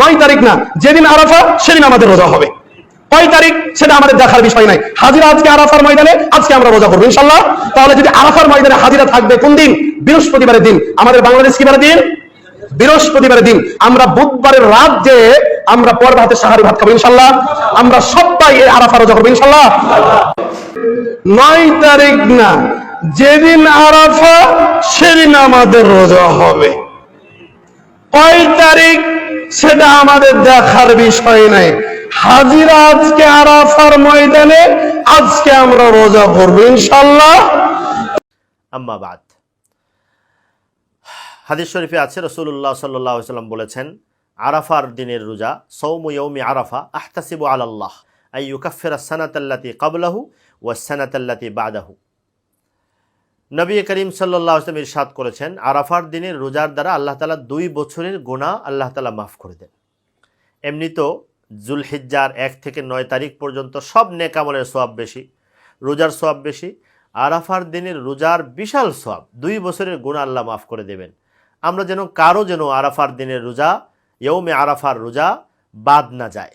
নয় তারিখ না, যেদিন আরাফা, সেদিন আমাদের রোজা হবে। কয় তারিখ? সেটা আমাদের দেখার বিষয় নাই। হাজিরা আজকে আরাফার ময়দানে, আজকে আমরা রোজা করব ইনশাল্লাহ তাহলে যদি আরাফার ময়দানে হাজিরা থাকবে, কোন দিন? বৃহস্পতিবারের দিন। আমাদের বাংলাদেশ কি দিন? বৃহস্পতিবারের দিন। আমরা বুধবারের রাত যে আমরা পর ভাতে সাহারি ভাত খাব ইনশাল্লাহ আমরা সবাই এই আরাফা রোজা করব ইনশাল্লাহ নয় তারিখ না, যেদিন আরাফা, সেদিন আমাদের রোজা হবে। কয় তারিখ? সেটা আমাদের দেখার বিষয় নাই। হাজিরা আজকে আরাফার ময়দানে, আজকে আমরা রোজা করব ইনশাল্লাহ আম্মা বাদ। হাদিস শরীফে আছে রসুল্লাহ সাল্লাহ সাল্লাম বলেছেন, আরাফার দিনের রোজা সৌম ইয়ৌমি আরাফা, আহতাসিবু আলাল্লাহ, আই ইউকাফির সানাতাল্লাতি কাবলাহু ও সানাতাল্লাতি বাদাহু। নবী করিম সাল্লাহ আসলাম ইরশাদ করেছেন, আরাফার দিনের রোজার দ্বারা আল্লাহ তালা দুই বছরের গোনা আল্লাহ তালা মাফ করে দেন। এমনি তো জুলহিজ্জার এক থেকে নয় তারিখ পর্যন্ত সব নেকামলের সোয়াব বেশি, রোজার সোয়াব বেশি, আরাফার দিনের রোজার বিশাল সোয়াব দুই বছরের গুণা আল্লাহ মাফ করে দেবেন। আমরা যেন কারও যেন আরাফার দিনের রোজা ইয়ৌমে আরাফার রোজা বাদ না যায়।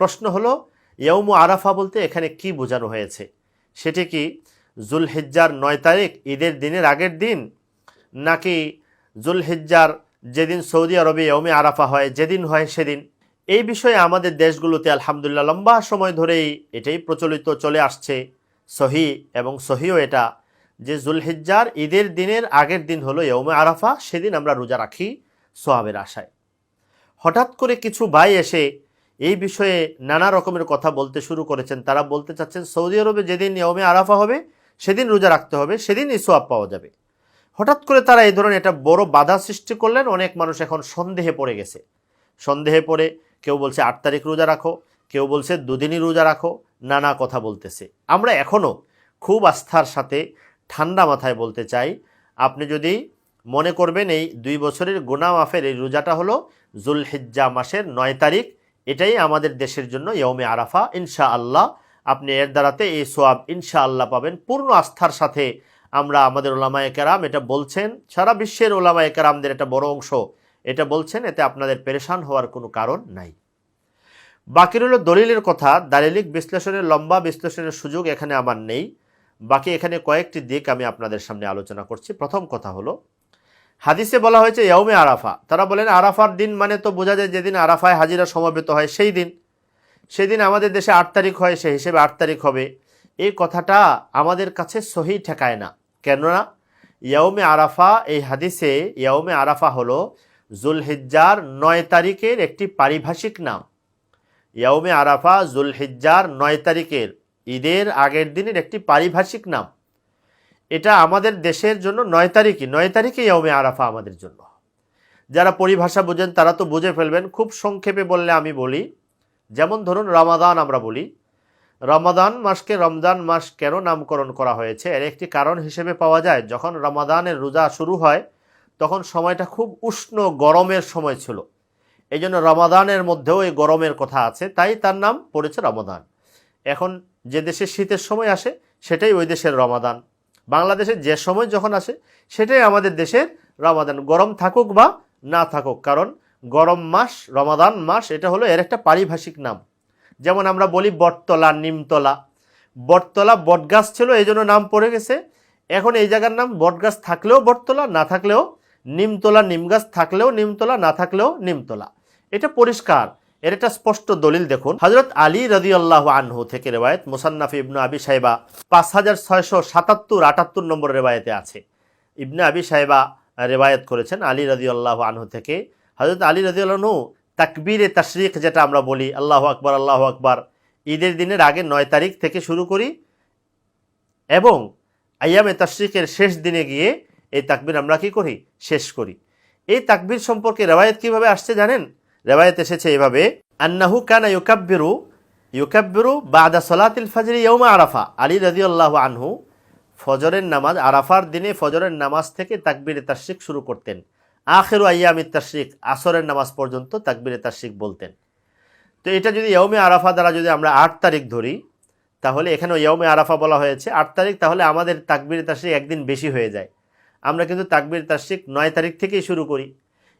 প্রশ্ন হলো ইয়ৌম আরাফা বলতে এখানে কি বোঝানো হয়েছে? সেটি কি জুলহিজ্জার নয় তারিখ, ঈদের দিনের আগের দিন, নাকি জুলহিজ্জার যেদিন সৌদি আরবে ইয়ৌমে আরাফা হয়, যেদিন হয় সেদিন। এই বিষয়ে আমাদের দেশগুলোতে আলহামদুলিল্লাহ লম্বা সময় ধরেই এটাই প্রচলিত চলে আসছে, সহি এবং সহিও এটা, যে জুলহিজ্জার ঈদের দিনের আগের দিন হলো ইয়ৌমে আরাফা, সেদিন আমরা রোজা রাখি সোয়াবের আশায়। হঠাৎ করে কিছু ভাই এসে এই বিষয়ে নানা রকমের কথা বলতে শুরু করেছেন। তারা বলতে চাচ্ছেন, সৌদি আরবে যেদিন নিয়মে আরাফা হবে সেদিন রোজা রাখতে হবে, সেদিনই সোয়াব পাওয়া যাবে। হঠাৎ করে তারা এই ধরনের একটা বড় বাধা সৃষ্টি করলেন, অনেক মানুষ এখন সন্দেহে পড়ে গেছে। সন্দেহে পড়ে, কেউ বলছে আট তারিখ রোজা রাখো, কেউ বলছে দুদিনই রোজা রাখো, নানা কথা বলতেছে। আমরা এখনও খুব আস্থার সাথে ঠান্ডা মাথায় বলতে চাই, আপনি যদি মনে করবেন এই দুই বছরের গোনা মাফের এই রোজাটা হলো জুলহিজ্জা মাসের নয় তারিখ, এটাই আমাদের দেশের জন্য ইয়মে আরাফা ইনশা আল্লাহ আপনি এর দ্বারাতে এই সোয়াব ইনশা আল্লাহ পাবেন। পূর্ণ আস্থার সাথে আমরা আমাদের ওলামায়ে কেরাম এটা বলছেন। সারা বিশ্বের ওলামায়ে কেরামদের একটা বড় অংশ এটা বলছেন, এতে আপনাদের পেরেশান হওয়ার কোনো কারণ নাই। বাকি রইল দলিলের কথা, দালিলিক বিশ্লেষণের লম্বা বিশ্লেষণের সুযোগ এখানে আমার নেই। বাকি এখানে কয়েকটি দিক আমি আপনাদের সামনে আলোচনা করছি। প্রথম কথা হলো, হাদিসে বলা হয়েছে ইয়ৌমে আরাফা। তারা বলেন, আরাফার দিন মানে তো বোঝা যায় যেদিন আরাফায় হাজিরা সমবেত হয় সেই দিন। সেই দিন আমাদের দেশে আট তারিখ হয় সে হিসেবে আট তারিখ হবে। এই কথাটা আমাদের কাছে সহি ঠেকায় না। কেননা ইয়ৌমে আরাফা, এই হাদিসে ইয়ৌমে আরাফা হলো জুলহিজ্জার নয় তারিখের একটি পারিভাষিক নাম। ইয়ৌমে আরাফা, জুলহিজ্জার নয় তারিখের ঈদের আগের দিনের একটি পারিভাষিক নাম। এটা আমাদের দেশের জন্য নয় তারিখই, নয় তারিখে ইয়ৌমে আরাফা আমাদের জন্য। যারা পরিভাষা বোঝেন তারা তো বুঝে ফেলবেন। খুব সংক্ষেপে বললে আমি বলি যেমন ধরুন রমাদান আমরা বলি। রমাদান মাসকে রমজান মাস কেন নামকরণ করা হয়েছে? এর একটি কারণ হিসেবে পাওয়া যায়, যখন রমাদানের রোজা শুরু হয়, তখন সময়টা খুব উষ্ণ গরমের সময় ছিল। এই জন্য রমাদানের মধ্যেও এই গরমের কথা আছে, তাই তার নাম পড়েছে রমাদান। এখন যে দেশে শীতের সময় আসে, সেটাই ওই দেশের রমাদান। বাংলাদেশে যে সময় যখন আসে, সেটাই আমাদের দেশের রমাদান। গরম থাকুক বা না থাকুক, কারণ গরম মাস, রমাদান মাস, এটা হলো এর একটা পারিভাষিক নাম। যেমন আমরা বলি বটতলা, নিমতলা। বটতলা বটগাছ ছিল, এই জন্য নাম পড়ে গেছে। এখন এই জায়গার নাম বটগাছ থাকলেও বটতলা, না থাকলেও নিমতলা, নিমগাছ থাকলেও নিমতলা, না থাকলেও নিমতলা। এটা পরিষ্কার, এর একটা স্পষ্ট দলিল দেখুন। হজরত আলী রদি আল্লাহ আনহু থেকে রেবায়ত মুসান্নাফি ইবনু আবি সাহেবা পাঁচ হাজার ছয়শো সাতাত্তর, আটাত্তর নম্বর রেবায়তে আছে। ইবনে আবি সাহেবা রেবায়ত করেছেন আলী রদি আল্লাহ আনহু থেকে। হজরত আলী তাকবীরে তাশরিক যেটা আমরা বলি, আল্লাহ আকবর আল্লাহ আকবর। ঈদের দিনের আগে নয় তারিখ থেকে শুরু করি এবং আয়ামে তাশরিকের শেষ দিনে গিয়ে এই তাকবীর আমরা কি করি? শেষ করি। এই তাকবীর সম্পর্কে রেবায়ত কীভাবে আসছে জানেন? রেবায়ত এসেছে এভাবে, আন্নাহু কানা ইউকাব্বিরু ইউকাব্বিরু বাদা সলাতিল ফাজরি ইয়ৌমা আরাফা। আলী রাদিয়াল্লাহু আনহু ফজরের নামাজ, আরাফার দিনে ফজরের নামাজ থেকে তাকবীরে তাশরিক শুরু করতেন। আখেরু আয়ামিত তাশরিক, আসরের নামাজ পর্যন্ত তাকবীরে তাশরিক বলতেন। তো এটা যদি ইয়মে আরাফা দ্বারা যদি আমরা আট তারিখ ধরি, তাহলে এখানেও ইয়ৌমে আরাফা বলা হয়েছে, আট তারিখ তাহলে আমাদের তাকবীরে তাশরিক একদিন বেশি হয়ে যায়। আমরা কিন্তু তাকবীর তাশরিক নয় তারিখ থেকেই শুরু করি।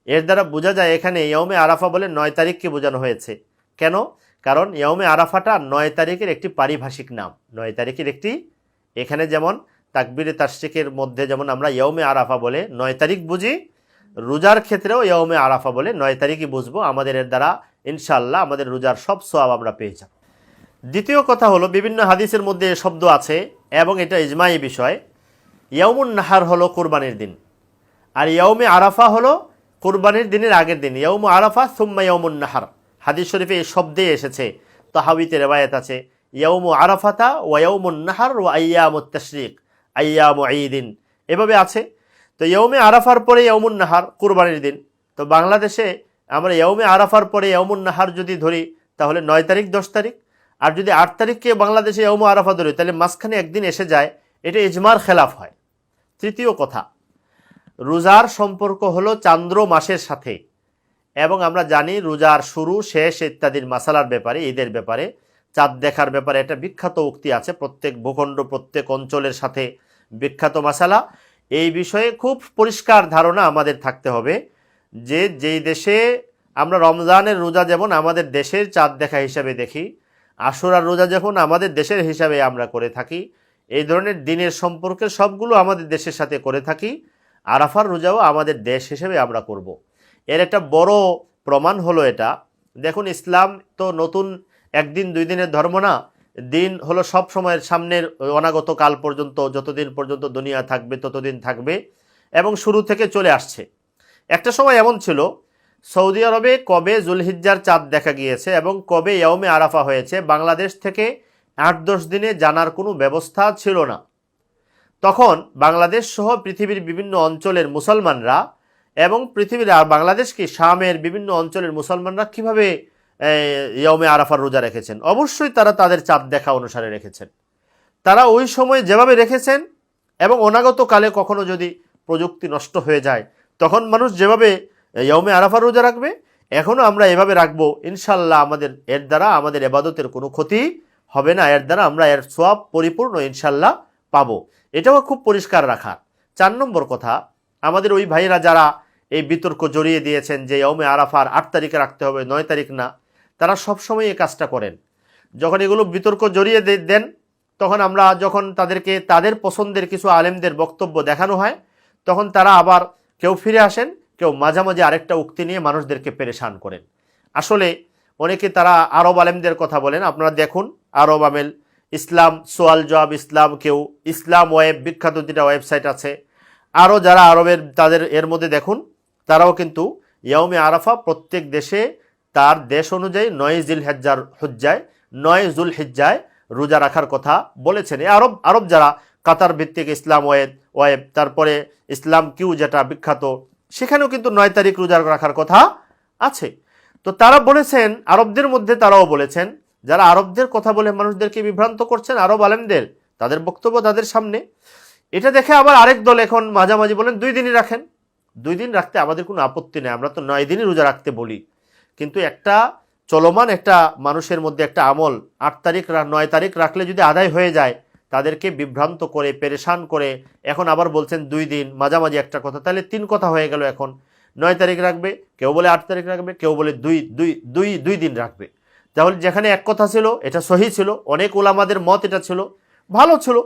এর দ্বারা বোঝা যায় এখানে ইয়মে আরাফা বলে নয় তারিখকে বোঝানো হয়েছে। কেন? কারণ ইয়মে আরাফাটা নয় তারিখের একটি পারিভাষিক নাম। নয় তারিখের একটি, এখানে যেমন তাকবিরে তাস্টিকের মধ্যে যেমন আমরা ইয়মে আরাফা বলে নয় তারিখ বুঝি রোজার ক্ষেত্রেও ইয়মে আরাফা বলে নয় তারিখই বুঝব। আমাদের এর দ্বারা ইনশাল্লাহ আমাদের রোজার সব সোয়াব আমরা পেয়ে যাব। দ্বিতীয় কথা হলো, বিভিন্ন হাদিসের মধ্যে শব্দ আছে এবং এটা ইজমাই বিষয়। ইয়মুন নাহার হলো কোরবানির দিন। আর ইয়মে আরাফা হলো কোরবানির দিনের আগের দিন। ইয়ম আরাফা সুম্মা ইয়মুন নাহার। হাদিস শরীফে এই শব্দে এসেছে তাহাবিতে রেবায়ত আছে ইয়ম আরাফাতা ও ইয়মুন নাহার ও আয়াম তশরিক আয়াম ঈদিন। এভাবে আছে। তো ইয়মে আরাফার পরে ইয়মুন নাহার, কুরবানির দিন। তো বাংলাদেশে আমরা ইয়মে আরাফার পরে ইয়মুন নাহার যদি ধরি, তাহলে নয় তারিখ, দশ তারিখ। আর যদি আট তারিখকে বাংলাদেশে ইয়ম আরাফা ধরি, তাহলে মাঝখানে একদিন এসে যায়, এটা ইজমার খেলাফ হয়। তৃতীয় কথা, রোজার সম্পর্ক হলো চান্দ্র মাসের সাথে। এবং আমরা জানি রোজার শুরু, শেষ ইত্যাদির মাসালার ব্যাপারে, ঈদের ব্যাপারে, চাঁদ দেখার ব্যাপারে একটা বিখ্যাত উক্তি আছে। প্রত্যেক ভূখণ্ড, প্রত্যেক অঞ্চলের সাথে বিখ্যাত মাসালা। এই বিষয়ে খুব পরিষ্কার ধারণা আমাদের থাকতে হবে যে যেই দেশে আমরা রমজানের রোজা যেমন আমাদের দেশের চাঁদ দেখা হিসাবে দেখি, আশুরার রোজা যখন আমাদের দেশের হিসাবে আমরা করে থাকি, এই ধরনের দিনের সম্পর্কে সবগুলো আমাদের দেশের সাথে করে থাকি, আরাফার রোজাও আমাদের দেশ হিসেবে আমরা করব। এর একটা বড় প্রমাণ হলো এটা দেখুন, ইসলাম তো নতুন, একদিন দুই দিনের ধর্ম না দিন হলো সব সময়ের সামনের অনাগত কাল পর্যন্ত, যতদিন পর্যন্ত দুনিয়া থাকবে, ততদিন থাকবে এবং শুরু থেকে চলে আসছে। একটা সময় এমন ছিল, সৌদি আরবে কবে জুলহিজ্জার চাঁদ দেখা গিয়েছে এবং কবে ইয়মে আরাফা হয়েছে, বাংলাদেশ থেকে আট দশ দিনে জানার কোনো ব্যবস্থা ছিল না। তখন বাংলাদেশ সহ পৃথিবীর বিভিন্ন অঞ্চলের মুসলমানরা এবং পৃথিবীর আর বাংলাদেশ শামের বিভিন্ন অঞ্চলের মুসলমানরা কীভাবে ইয়মে আরাফার রোজা রেখেছেন। অবশ্যই তারা তাদের চাঁদ দেখা অনুসারে রেখেছেন। তারা ওই সময় যেভাবে রেখেছেন এবং অনাগত কালে কখনো যদি প্রযুক্তি নষ্ট হয়ে যায়, তখন মানুষ যেভাবে ইয়মে আরাফার রোজা রাখবে এখনও আমরা এভাবে রাখব ইনশাল্লাহ আমাদের, এর দ্বারা আমাদের এবাদতের কোনো ক্ষতি হবে না, এর দ্বারা আমরা এর সোয়াব পরিপূর্ণ ইনশাল্লাহ পাবো। এটাও খুব পরিষ্কার রাখা। চার নম্বর কথা, আমাদের ওই ভাইরা যারা এই বিতর্ক জড়িয়ে দিয়েছেন যে ইয়মে আরাফার আট তারিখে রাখতে হবে, নয় তারিখ না তারা সবসময় এই কাজটা করেন। যখন এগুলো বিতর্ক জড়িয়ে দেন, তখন আমরা যখন তাদেরকে, তাদের পছন্দের কিছু আলেমদের বক্তব্য দেখানো হয়, তখন তারা আবার কেউ ফিরে আসেন, কেউ মাঝামাঝি আরেকটা উক্তি নিয়ে মানুষদেরকে পেরেশান করেন। আসলে অনেকে তারা আরব আলেমদের কথা বলেন, আপনারা দেখুন, আরব আমেল, ইসলাম, সোয়াল জবাব ইসলাম কেউ, ইসলাম ওয়েব, বিখ্যাত দুটা ওয়েবসাইট আছে। আরও যারা আরবের, তাদের এর মধ্যে দেখুন, তারাও কিন্তু ইয়মে আরাফা প্রত্যেক দেশে তার দেশ অনুযায়ী নয় জিল হেজ্জার হজ্জায়, নয় জুল হিজ্জায় রোজা রাখার কথা বলেছেন। আরব আরব যারা কাতার ভিত্তিক ইসলাম ওয়েব ওয়েব, তারপরে ইসলাম কিউ যেটা বিখ্যাত, সেখানেও কিন্তু নয় তারিখ রোজা রাখার কথা আছে। তো তারা বলেছেন, আরবদের মধ্যে তারাও বলেছেন, যারা আরবদের কথা বলে মানুষদেরকে বিভ্রান্ত করছেন, আরব আলেমদের, তাদের বক্তব্য তাদের সামনে। এটা দেখে আবার আরেক দল এখন মাঝামাঝি বলেন, দুই দিনই রাখেন। দুই দিন রাখতে আমাদের কোনো আপত্তি নেই, আমরা তো নয় দিনই রোজা রাখতে বলি। কিন্তু একটা চলমান, একটা মানুষের মধ্যে একটা আমল, আট তারিখ নয় তারিখ রাখলে যদি আদায় হয়ে যায়, তাদেরকে বিভ্রান্ত করে, পেরেশান করে, এখন আবার বলছেন দুই দিন, মাঝামাঝি একটা কথা, তাহলে তিন কথা হয়ে গেল এখন। নয় তারিখ রাখবে, কেউ বলে আট তারিখ রাখবে, কেউ বলে দুই দুই দুই দুই দিন রাখবে। তাহলে যেখানে এক কথা ছিল, এটা সহি ছিল, অনেক ওলামাদের মত এটা ছিল, ভালো ছিল।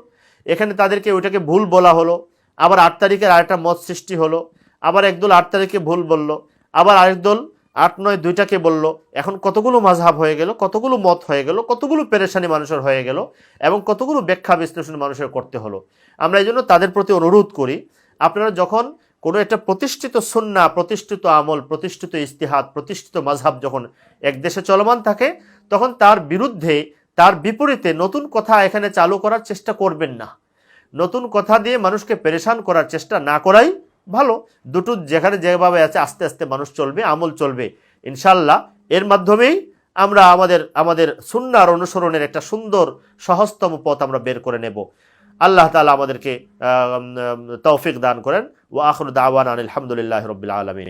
এখানে তাদেরকে ওইটাকে ভুল বলা হলো, আবার আট তারিখের আরেকটা মত সৃষ্টি হলো, আবার একদল আট তারিখে ভুল বলল, আবার আরেক দল আট নয় দুইটাকে বলল, এখন কতগুলো মাঝহাব হয়ে গেল, কতগুলো মত হয়ে গেল, কতগুলো পেরেশানি মানুষের হয়ে গেল, এবং কতগুলো ব্যাখ্যা বিশ্লেষণ মানুষের করতে হলো। আমরা এই জন্য তাদের প্রতি অনুরোধ করি, আপনারা যখন কোনো একটা প্রতিষ্ঠিত সুন্না, প্রতিষ্ঠিত আমল, প্রতিষ্ঠিত ইস্তিহাদ, প্রতিষ্ঠিত মাঝহাব যখন এক দেশে চলমান থাকে, তখন তার বিরুদ্ধে, তার বিপরীতে নতুন কথা এখানে চালু করার চেষ্টা করবেন না। নতুন কথা দিয়ে মানুষকে পেরেশান করার চেষ্টা না করাই ভালো, দুটো যেখানে যেভাবে আছে আস্তে আস্তে মানুষ চলবে, আমল চলবে। ইনশাল্লাহ এর মাধ্যমেই আমরা আমাদের আমাদের সুন্নার অনুসরণের একটা সুন্দর, সহজতম পথ আমরা বের করে নেব। আল্লাহ তালা আমাদেরকে তৌফিক দান করেন। ও আখর দাওয়ান আলহামদুলিল্লাহ রবিল আলমিন।